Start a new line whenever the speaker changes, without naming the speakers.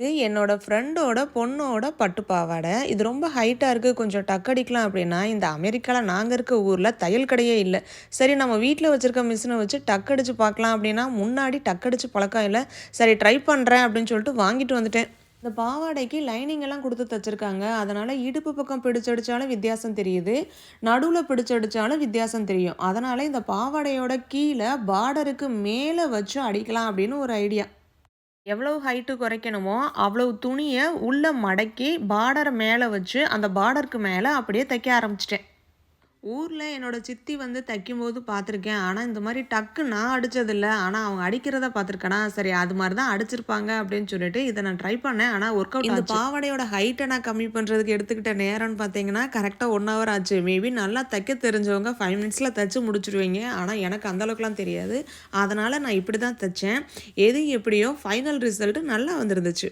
இது என்னோட ஃப்ரெண்டோட பொண்ணோட பட்டு பாவாடை. இது ரொம்ப ஹைட்டாக இருக்குது கொஞ்சம் டக்கடிக்கலாம் அப்படின்னா இந்த அமெரிக்காவில் நாங்கள் இருக்க ஊரில் தையல் கடையே இல்லை. சரி நம்ம வீட்டில் வச்சுருக்க மிஷினை வச்சு டக்கடிச்சு பார்க்கலாம் அப்படின்னா முன்னாடி டக்கடிச்சு பழக்கம் இல்லை. சரி ட்ரை பண்ணுறேன் அப்படின்னு சொல்லிட்டு வாங்கிட்டு வந்துட்டேன். இந்த பாவாடைக்கு லைனிங் எல்லாம் கொடுத்து தச்சுருக்காங்க. அதனால் இடுப்பு பக்கம் பிடிச்சடிச்சாலும் வித்தியாசம் தெரியுது. நடுவில் பிடிச்சடிச்சாலும் வித்தியாசம் தெரியும். அதனால் இந்த பாவாடையோட கீழே பார்டருக்கு மேலே வச்சு அடிக்கலாம் அப்படின்னு ஒரு ஐடியா எவ்வளவு ஹைட்டு குறைக்கணுமோ அவ்வளவு துணியை உள்ளே மடக்கி பார்டரை மேலே வச்சு அந்த பார்டருக்கு மேலே அப்படியே தைக்க ஆரம்பிச்சிட்டேன். ஊரில் என்னோட சித்தி வந்து தைக்கும்போது பார்த்துருக்கேன். ஆனால் இந்த மாதிரி டக்கு நான் அடித்ததில்ல ஆனால் அவங்க அடிக்கிறத பார்த்துருக்கேனா சரி அது மாதிரி தான் அடிச்சிருப்பாங்க அப்படின்னு சொல்லிட்டு இதை நான் ட்ரை பண்ணேன். ஆனால் ஒர்க் அவுட் இந்த பாவாடையோட ஹைட்டை நான் கம்மி பண்ணுறதுக்கு எடுத்துக்கிட்ட நேரம்னு பார்த்தீங்கன்னா கரெக்டாக ஒன் ஹவர் ஆச்சு. மேபி நல்லா தைக்க தெரிஞ்சவங்க ஃபைவ் மினிட்ஸில் தைச்சு முடிச்சிடுவீங்க ஆனால் எனக்கு அந்தளவுக்குலாம் தெரியாது. அதனால் நான் இப்படி தான் தைச்சேன். எது எப்படியோ ஃபைனல் ரிசல்ட்டு நல்லா வந்துருந்துச்சு.